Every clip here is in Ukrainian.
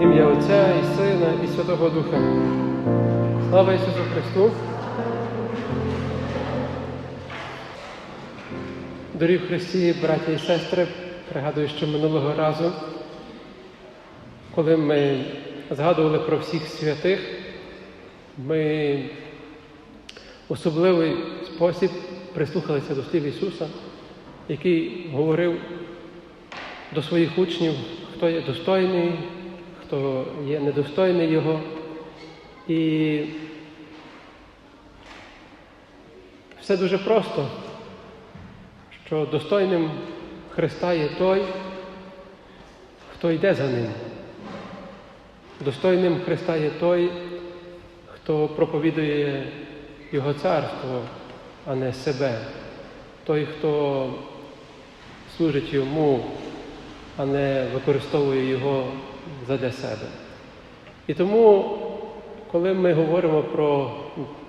Ім'я Отця і Сина, і Святого Духа. Слава Ісусу Христу! Дорогі в Христі, браті і сестри, пригадую, що минулого разу, коли ми згадували про всіх святих, ми в особливий спосіб прислухалися до слів Ісуса, який говорив до своїх учнів, хто є достойний, хто є недостойний Його. І все дуже просто, що достойним Христа є той, хто йде за Ним. Достойним Христа є той, хто проповідує Його царство, а не себе. Той, хто служить йому, а не використовує його задля себе. І тому, коли ми говоримо про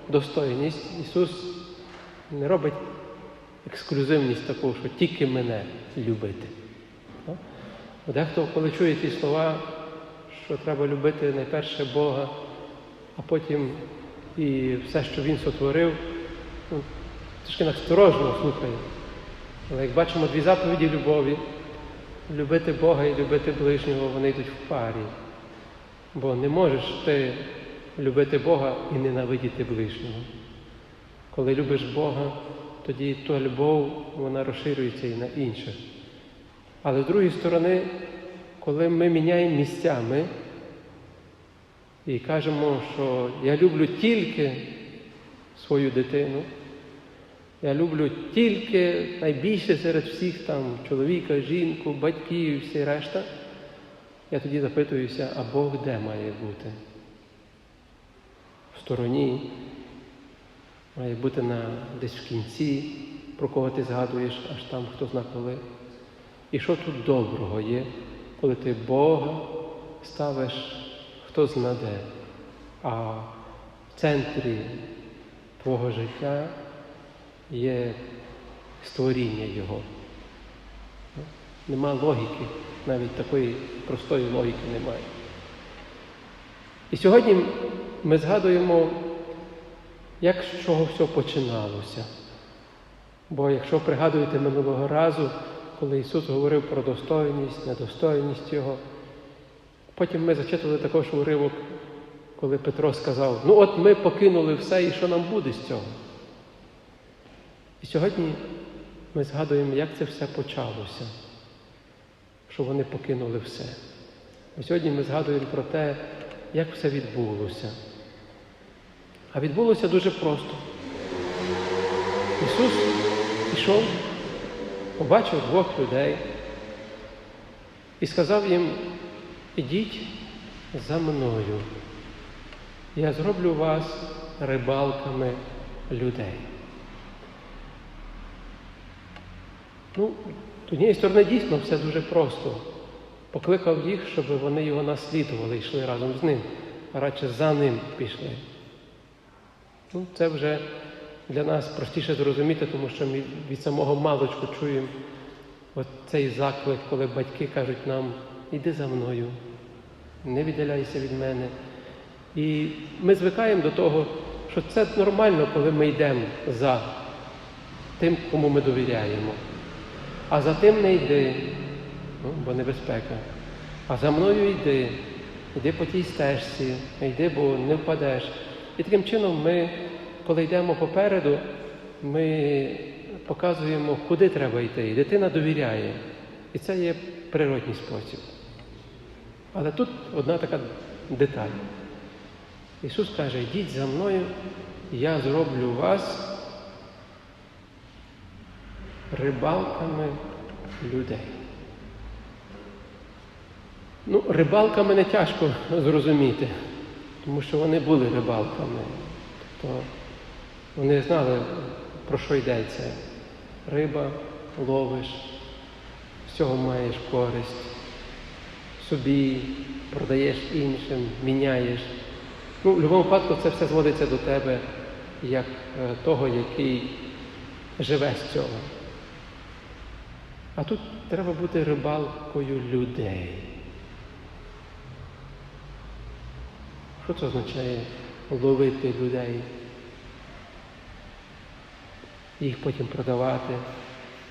достойність, Ісус не робить ексклюзивність таку, що тільки мене любити. Дехто, коли чує ті слова, що треба любити найперше Бога, а потім і все, що Він сотворив, ну, трішки насторожно слухає. Але як бачимо дві заповіді любові, любити Бога і любити ближнього, вони йдуть в парі. Бо не можеш ти любити Бога і ненавидіти ближнього. Коли любиш Бога, тоді та любов вона розширюється і на інших. Але з другої сторони, коли ми міняємо місцями і кажемо, що я люблю тільки свою дитину, я люблю тільки найбільше серед всіх там чоловіка, жінку, батьків і всі решта, я тоді запитуюся, а Бог де має бути? В стороні, має бути на, десь в кінці, про кого ти згадуєш, аж там хто зна коли. І що тут доброго є, коли ти Бога ставиш хто знаде, а в центрі твого життя є створіння Його. Нема логіки, навіть такої простої логіки немає. І сьогодні ми згадуємо, як з чого все починалося. Бо якщо пригадуєте минулого разу, коли Ісус говорив про достойність, недостойність Його, потім ми зачитували також уривок, коли Петро сказав, ну от ми покинули все і що нам буде з цього. І сьогодні ми згадуємо, як це все почалося, що вони покинули все. І сьогодні ми згадуємо про те, як все відбулося. А відбулося дуже просто. Ісус пішов, побачив двох людей і сказав їм, ідіть за мною. Я зроблю вас рибалками людей. Ну, з однієї сторони, дійсно, все дуже просто. Покликав їх, щоб вони його наслідували і йшли разом з ним, а радше за ним пішли. Ну, Це вже для нас простіше зрозуміти, тому що ми від самого малочку чуємо цей заклик, коли батьки кажуть нам, іди за мною, не віддаляйся від мене. І ми звикаємо до того, що це нормально, коли ми йдемо за тим, кому ми довіряємо. А за тим не йди, ну, бо небезпека. А за мною йди, йди по тій стежці, йди, бо не впадеш. І таким чином ми, коли йдемо попереду, ми показуємо, куди треба йти. І дитина довіряє. І це є природній спосіб. Але тут одна така деталь. Ісус каже, йдіть за мною, я зроблю вас рибалками людей. Ну, рибалками не тяжко зрозуміти, тому що вони були рибалками. Тобто вони знали, про що йдеться. Риба ловиш, з цього маєш користь, собі продаєш іншим, міняєш. Ну, в будь-якому випадку це все зводиться до тебе як е, того, який живе з цього. А тут треба бути рибалкою людей. Що це означає ловити людей? Їх потім продавати,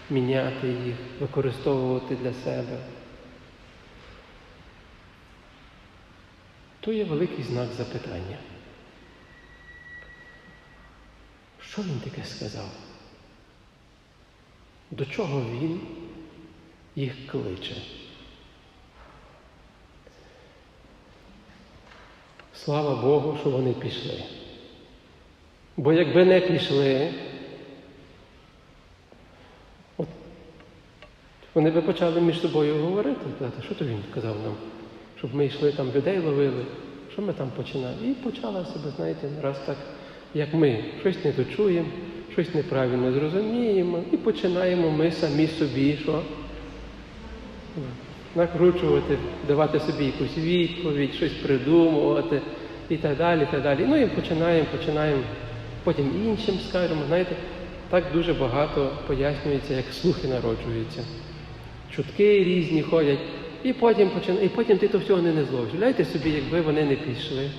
міняти їх, використовувати для себе. То є великий знак запитання. Що він таке сказав? До чого він їх кличе? Слава Богу, що вони пішли. Бо якби не пішли, от вони би почали між собою говорити, казати, що то він казав нам, щоб ми йшли там людей ловили, що ми там починали. І почала себе, знаєте, раз так, як ми щось не дочуємо, щось неправильно зрозуміємо, і починаємо ми самі собі, що накручувати, давати собі якусь відповідь, щось придумувати і так далі. так далі. Ну і починаємо, починаємо, потім іншим скажемо. Знаєте, так дуже багато пояснюється, як слухи народжуються. Чутки різні ходять, і потім почина... і потім ти то всього не, не зловиш. Уявляєте собі, якби вони не пішли.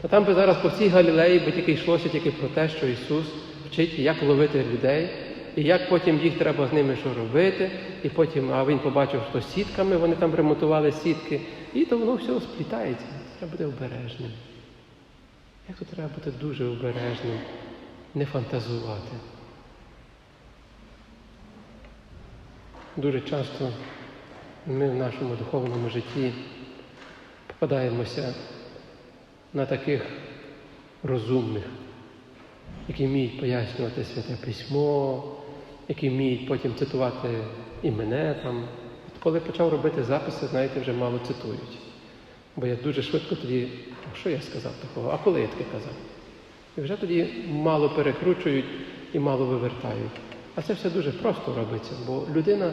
Та там би зараз по всій Галілеї би тільки йшлося тільки про те, що Ісус вчить, як ловити людей, і як потім їх треба з ними що робити, і потім, а він побачив, що сітками вони там ремонтували сітки, і то воно все сплітається. Треба бути обережним. Як тут треба бути дуже обережним, не фантазувати. Дуже часто ми в нашому духовному житті попадаємося на таких розумних, які вміють пояснювати святе письмо, які вміють потім цитувати і мене там. От коли почав робити записи, знаєте, вже мало цитують. Бо я дуже швидко тоді, що я сказав такого, а коли я таке казав? І вже тоді мало перекручують і мало вивертають. А це все дуже просто робиться, бо людина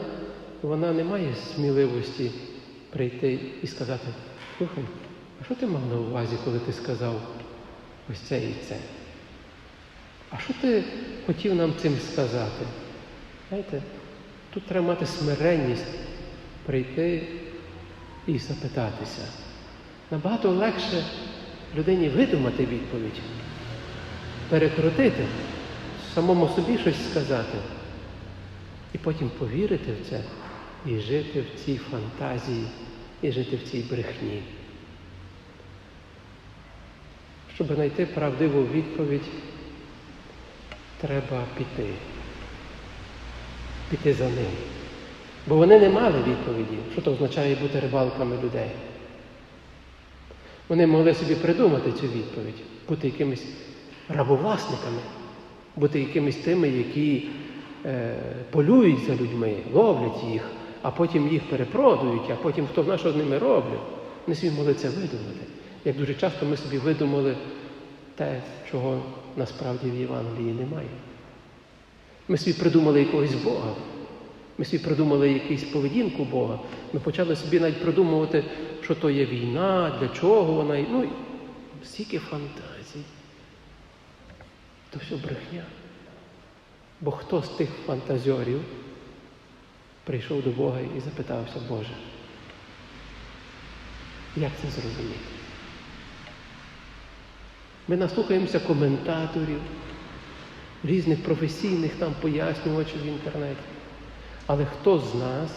вона не має сміливості прийти і сказати, слухай, а що ти мав на увазі, коли ти сказав ось це і це? А що ти хотів нам цим сказати? Знаєте, тут треба мати смиренність прийти і запитатися. Набагато легше людині видумати відповідь, перекрутити, самому собі щось сказати, і потім повірити в це і жити в цій фантазії, і жити в цій брехні. Щоб знайти правдиву відповідь, треба піти. Піти за ним. Бо вони не мали відповіді, що то означає бути рибалками людей. Вони могли собі придумати цю відповідь, бути якимись рабовласниками, бути якимись тими, які е, полюють за людьми, ловлять їх, а потім їх перепродують, а потім хто знає, що з ними роблять. Вони собі могли це видумати. Як дуже часто ми собі видумали те, чого насправді в Євангелії немає. Ми собі придумали якогось Бога. Ми собі придумали якусь поведінку Бога. Ми почали собі навіть придумувати, що то є війна, для чого вона. Ну, стільки фантазій. То все брехня. Бо хто з тих фантазіорів прийшов до Бога і запитався, Боже, як це зрозуміти? Ми наслухаємося коментаторів, різних професійних там пояснювачів в інтернеті. Але хто з нас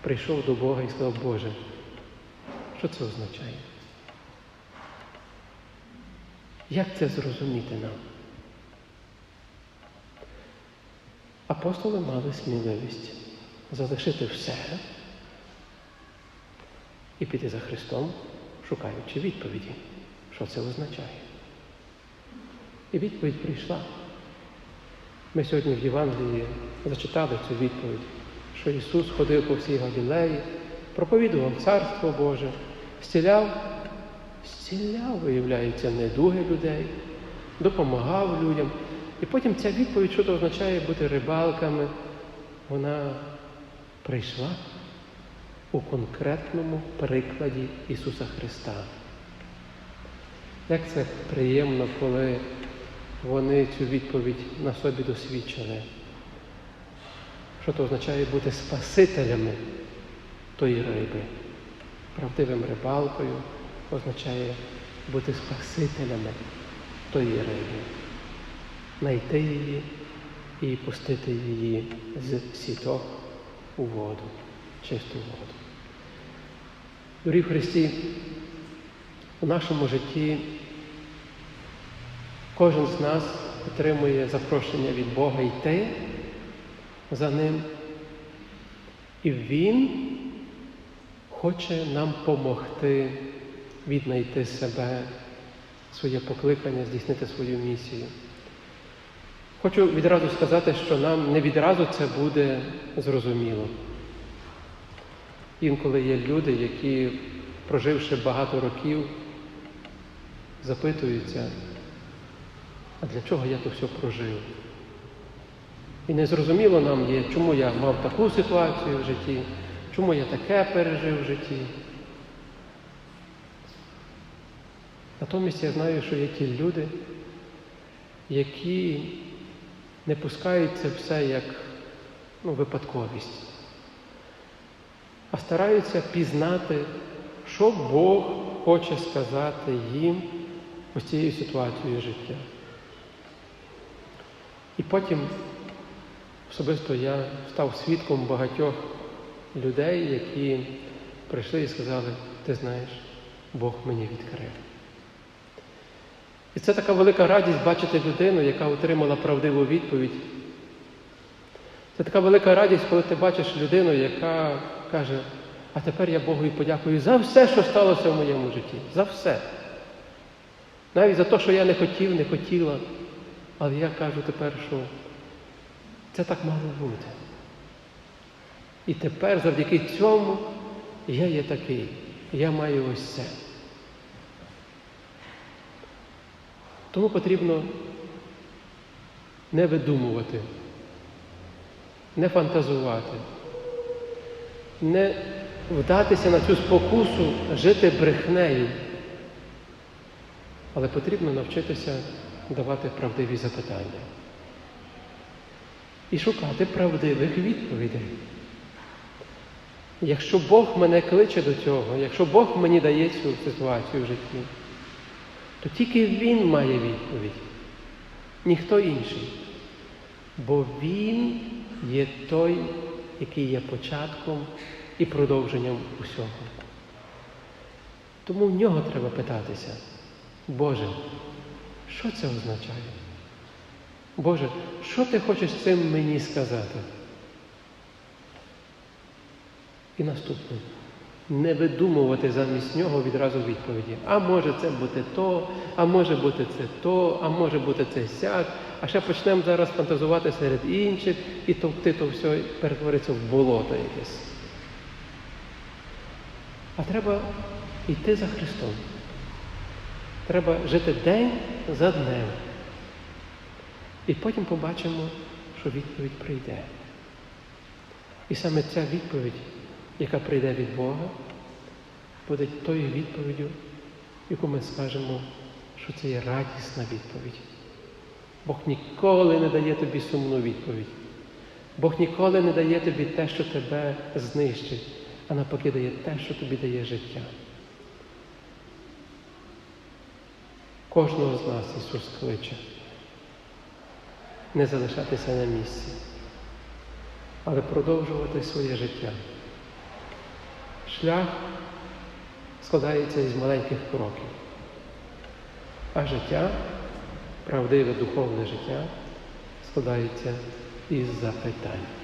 прийшов до Бога і сказав, Боже, що це означає? Як це зрозуміти нам? Апостоли мали сміливість залишити все і піти за Христом, шукаючи відповіді, що це означає. І відповідь прийшла. Ми сьогодні в Євангелії зачитали цю відповідь, що Ісус ходив по всій Галілеї, проповідував Царство Боже, зціляв, зціляв, виявляється, недуги людей, допомагав людям. І потім ця відповідь, що це означає бути рибалками, вона прийшла у конкретному прикладі Ісуса Христа. Як це приємно, коли вони цю відповідь на собі досвідчили. Що це означає бути спасителями тої риби, правдивим рибалкою, означає бути спасителями тої риби, знайти її і пустити її з сіток у воду, чисту воду. Дорогі Христі, у нашому житті кожен з нас отримує запрошення від Бога йти за ним, і Він хоче нам помогти віднайти себе, своє покликання, здійснити свою місію. Хочу відразу сказати, що нам не відразу це буде зрозуміло. Інколи є люди, які, проживши багато років, запитуються, а для чого я то все прожив? І незрозуміло нам є, чому я мав таку ситуацію в житті, чому я таке пережив в житті. Натомість я знаю, що є ті люди, які не пускають це все як ну, випадковість, а стараються пізнати, що Бог хоче сказати їм ось цією ситуацією життя. І потім особисто я став свідком багатьох людей, які прийшли і сказали, ти знаєш, Бог мені відкрив. І це така велика радість бачити людину, яка отримала правдиву відповідь. Це така велика радість, коли ти бачиш людину, яка каже, а тепер я Богу і подякую за все, що сталося в моєму житті. За все. Навіть за те, що я не хотів, не хотіла. Але я кажу тепер, що це так мало бути. І тепер завдяки цьому я є такий. Я маю ось це. Тому потрібно не видумувати, не фантазувати, не вдатися на цю спокусу жити брехнею. Але потрібно навчитися давати правдиві запитання і шукати правдивих відповідей. Якщо Бог мене кличе до цього, якщо Бог мені дає цю ситуацію в житті, то тільки Він має відповідь, ніхто інший. Бо Він є той, який є початком і продовженням усього. Тому в нього треба питатися, Боже, що це означає? Боже, що ти хочеш цим мені сказати? І наступне. Не видумувати замість нього відразу відповіді. А може це бути то, а може бути це то, а може бути це сяк. А ще почнемо зараз фантазувати серед інших і товкти то все перетвориться в болото якесь. А треба йти за Христом. Треба жити день за днем. І потім побачимо, що відповідь прийде. І саме ця відповідь, яка прийде від Бога, буде тою відповіддю, яку ми скажемо, що це є радісна відповідь. Бог ніколи не дає тобі сумну відповідь. Бог ніколи не дає тобі те, що тебе знищить, а навпаки дає те, що тобі дає життя. Кожного з нас Ісус кличе не залишатися на місці, але продовжувати своє життя. Шлях складається із маленьких кроків, а життя, правдиве духовне життя, складається із запитань.